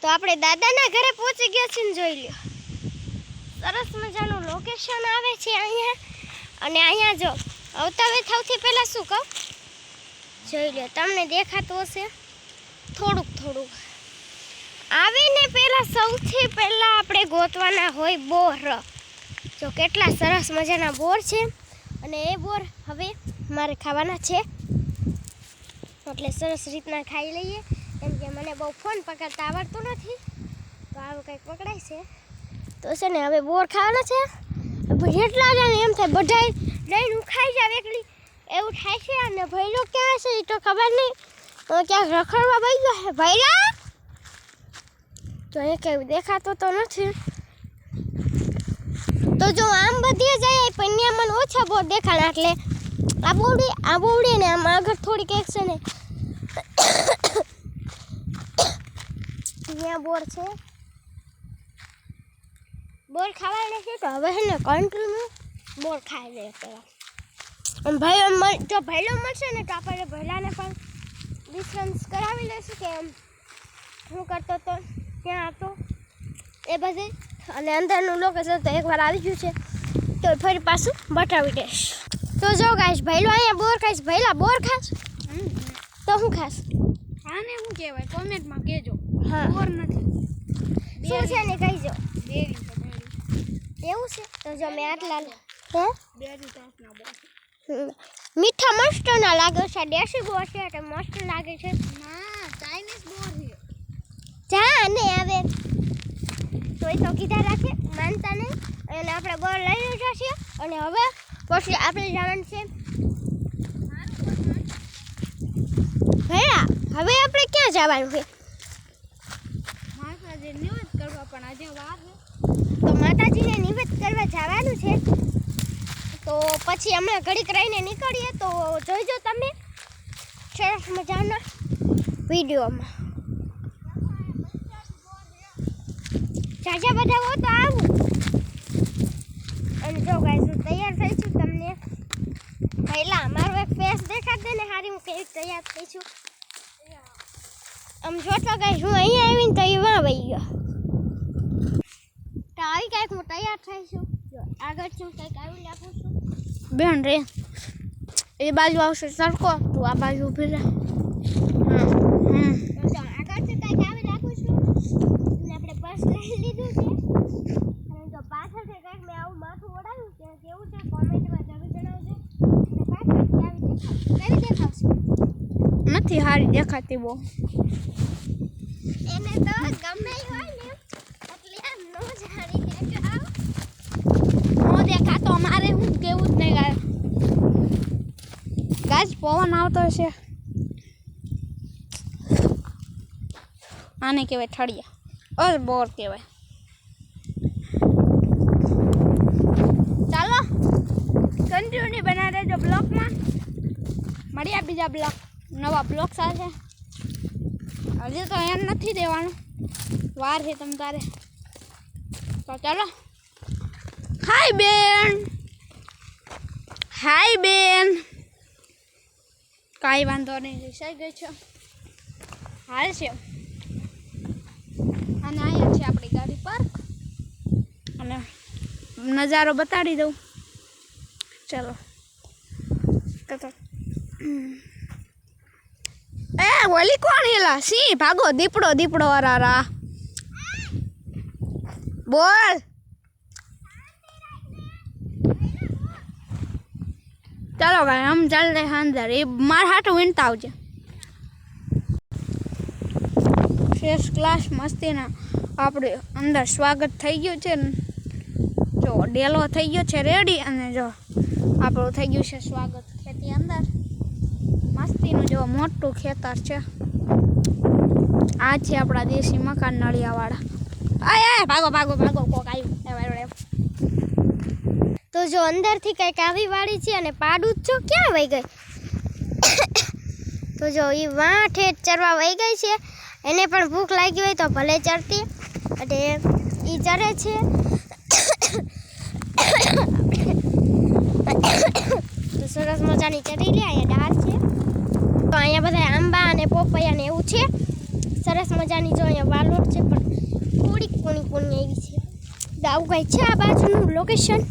તો આપણે દાદાના ઘરે પહોંચી ગયા છીએ જોઈ લ્યો. સરસ મજાનું લોકેશન આવે છે અહીંયા. અને અહીંયા જો અવતાવે સૌથી પહેલાં શું કહું? જોઈ લ્યો, તમને દેખાતું હશે. થોડુંક થોડુંક. આવીને પહેલાં સૌથી પહેલાં આપણે ગોતવાના હોય બોર. જો કેટલા સરસ મજાના બોર છે. અને એ બોર હવે મારે ખાવાના છે. એટલે સરસ રીતના ખાઈ લઈએ. કેમ કે મને બહુ ફોન પકડતા આવડતું નથી. તો આવું કંઈક પકડાય છે. તો છે ને હવે બોર ખાવાના છે. જેટલા જણ એમ થાય બધા લઈને હું ખાઈ જાવ એકલી. એવું થાય છે અને ભૈલો ક્યાં છે એ તો ખબર નહીં. ક્યાંક રખડવા ભાઈ ગયો છે ભૈલા? તો એ કંઈ દેખાતો તો નથી. તો જો આમ બધી જાય પણ ત્યાં મને ઓછા બોર દેખાડા એટલે આ બોવડી આ બોવડી ને આમ આગળ થોડીક એક છે ને ત્યાં બોર છે. બોર ખાવા નથી તો હવે છે ને કંટ્રોલમાં બોર ખાઈ લે પેલા. ભાઈ જો ભૈલો મળશે ને તો આપણે ભૈલાને પણ ડિફરન્સ કરાવી લઈશું કે એમ. શું કરતો તો ક્યાં હતો એ બધે. અને અંદરનું લોકેશન તો એકવાર આવી ગયું છે. તો ફરી પાછું બતાવી દઈશ. તો જો ગાઈશ ભૈલો અહીંયા બોર ખાઈશ ભૈલા બોર ખાશ? તો હું ખાસ આને શું કહેવાય? કોમેન્ટમાં કહેજો. હા. બોર નથી. શું છે ને કહીજો. જો બેરી. એવું છે? તો જો મેં આટલા હે? બેરી ટાઈપના. મીઠા મસ્ત ના લાગે છે. દેશી બોર છે એટલે મસ્ત લાગે છે. ના ચાઇનીઝ બોર છે. જા ને હવે તોય તો કીધા રાખે માનતા નહીં. અને આપણે બોર લઈ લીધા છે. અને હવે પછી આપણે જવાનું છે. હવે આપણે ક્યાં જવાનું છે માતાજી નિવેદ કરવા પણ આજે વાર તો માતાજીને નિવેદ કરવા જવાનું છે. તો પછી હમણાં ઘડીક રહીને નીકળીએ. તો જોઈજો તમે. સરસ મજાના વિડીયોમાં. જાજા બધા હો તો આવું. અને જો ગાઈસ હું તૈયાર થઈ છું તમને. પહેલા મારો એક ફેસ દેખાડ દે ને હારી હું કેવી તૈયાર થઈ છું. આમ જોતો ગાઈસ હું અહીંયા આવીને તો એવા વહી ગયો. તો આવી કાંઈક હું તૈયાર થઈ છું. જો આગળ છું કંઈક આવી નાખું છું. બેન રે એ બાજુ આવશે સરકો તું આ બાજુ ઊભી રહે આગળ છે કંઈક આવી નાખું છું. આપણે બસ લઈ લીધું છે. અને જો પાછળથી કંઈક મેં આવું માથું ઓડાવ્યું છે કેવું છે? કોમેન્ટમાં જરૂર જણાવજો. અને પાછળથી આવી દેખાવ કેવી દેખાવશે? નથી સારી દેખાતી બહુ. એને તો ગમે હોય ને એટલે આમ નો જાણી દેખાવ નો દેખાતો અમારે હું કેવું જ નહીં ગાય ગાજ પવન આવતો છે આને કહેવાય ઠળિયા. અર બોર કહેવાય. ચાલો કન્ટિન્યુ બના રહેજો બ્લોકમાં. મળ્યા બીજા બ્લોક, નવા બ્લોક સાથે. હજી તો એમ નથી દેવાનું. વાર છે તમ તારે. તો ચાલો. હાય બેન. હાય બેન. કાંઈ વાંધો નહીં, રિસાઈ ગઈ છે. હાલ છે. અને અહીંયા છે આપણી ગાડી પાર્ક અને નજારો બતાડી દઉં. ચલો. એ ઓલી કોણ હેલા? સી ભાગો, દીપડો દીપડો, અરારા. બોલ. ચાલો ભાઈ આમ ચાલે અંદર એ મારા હાટું વિનતા આવજે. ફેસ ક્લાસ મસ્તીના આપણે અંદર સ્વાગત થઈ ગયું છે જો, ડેલો થઈ ગયો છે રેડી અને જો, આપણું થઈ ગયું છે સ્વાગત ખેતી અંદર. મસ્તીનું જો મોટું ખેતર છે. આ છે આપણા દેશી મકાન નળિયાવાળા. આય ભાગો ભાગો ભાગો, કોક આવ્યું તો જો અંદરથી કંઈક આવી વાળી છે અને પાડું જ છો, ક્યાં વહી ગઈ? તો જો એ વાંઠે ચરવા વહી ગઈ છે. એને પણ ભૂખ લાગી હોય તો ભલે ચરતી. અને એ ચરે છે. તો સરસ મજાની ચરી લે, અહીંયા ડાળ છે. તો અહીંયા બધા આંબા અને પોપૈયા ને એવું છે. સરસ મજાની જો અહીંયા વાલોટ છે, પણ થોડીક કોની કોની આવી છે. આવું કાંઈ છે આ બાજુનું લોકેશન